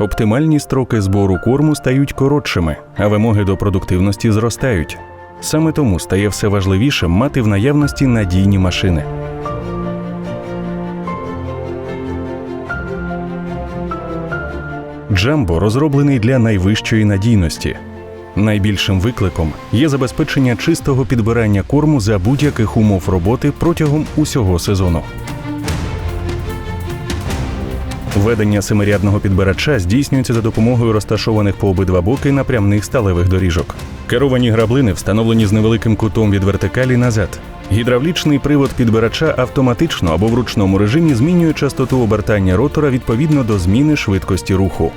Оптимальні строки збору корму стають коротшими, а вимоги до продуктивності зростають. Саме тому стає все важливішим мати в наявності надійні машини. Джамбо розроблений для найвищої надійності. Найбільшим викликом є забезпечення чистого підбирання корму за будь-яких умов роботи протягом усього сезону. Ведення семирядного підбирача здійснюється за допомогою розташованих по обидва боки напрямних сталевих доріжок. Керовані граблини встановлені з невеликим кутом від вертикалі назад. Гідравлічний привод підбирача автоматично або в ручному режимі змінює частоту обертання ротора відповідно до зміни швидкості руху.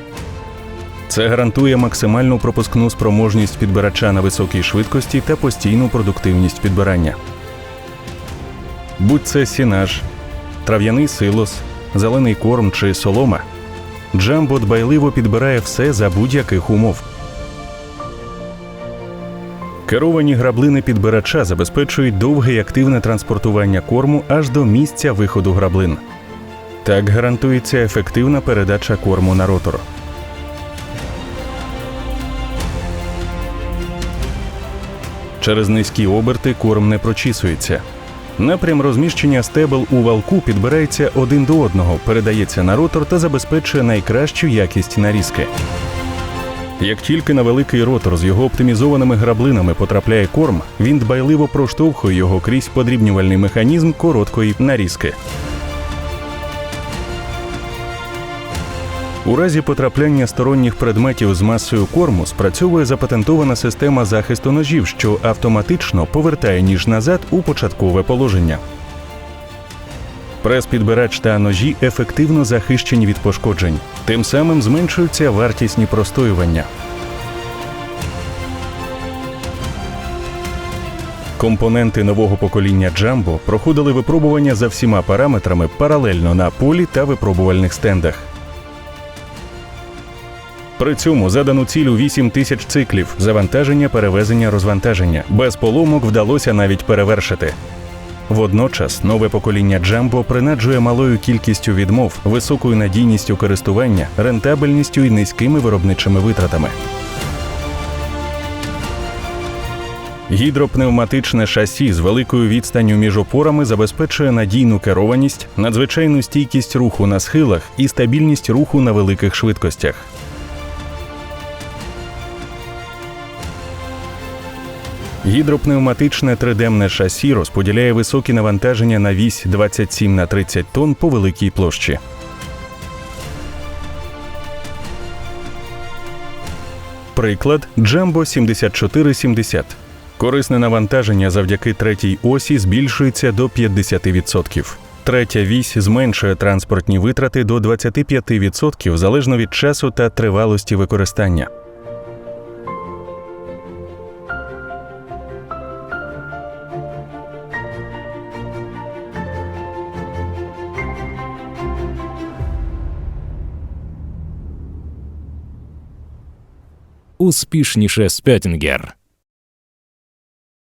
Це гарантує максимальну пропускну спроможність підбирача на високій швидкості та постійну продуктивність підбирання. Будь це сінаж, трав'яний силос, зелений корм чи солома. Джамбо дбайливо підбирає все за будь-яких умов. Керовані граблини підбирача забезпечують довге і активне транспортування корму аж до місця виходу граблин. Так гарантується ефективна передача корму на ротор. Через низькі оберти корм не прочісується. Напрям розміщення стебел у валку підбирається один до одного, передається на ротор та забезпечує найкращу якість нарізки. Як тільки на великий ротор з його оптимізованими граблинами потрапляє корм, він дбайливо проштовхує його крізь подрібнювальний механізм короткої нарізки. У разі потрапляння сторонніх предметів з масою корму спрацьовує запатентована система захисту ножів, що автоматично повертає ніж назад у початкове положення. Прес-підбирач та ножі ефективно захищені від пошкоджень, тим самим зменшуються вартісні простоювання. Компоненти нового покоління Джамбо проходили випробування за всіма параметрами паралельно на полі та випробувальних стендах. При цьому задано цілю 8 тисяч циклів завантаження, перевезення, розвантаження. Без поломок вдалося навіть перевершити. Водночас нове покоління Джамбо принаджує малою кількістю відмов, високою надійністю користування, рентабельністю і низькими виробничими витратами. Гідропневматичне шасі з великою відстанню між опорами забезпечує надійну керованість, надзвичайну стійкість руху на схилах і стабільність руху на великих швидкостях. Гідропневматичне тридемне шасі розподіляє високі навантаження на вісь 27 на 30 тонн по великій площі. Приклад Джамбо 7470. Корисне навантаження завдяки третій осі збільшується до 50%. Третя вісь зменшує транспортні витрати до 25% залежно від часу та тривалості використання. Успішніше Спеттінгер.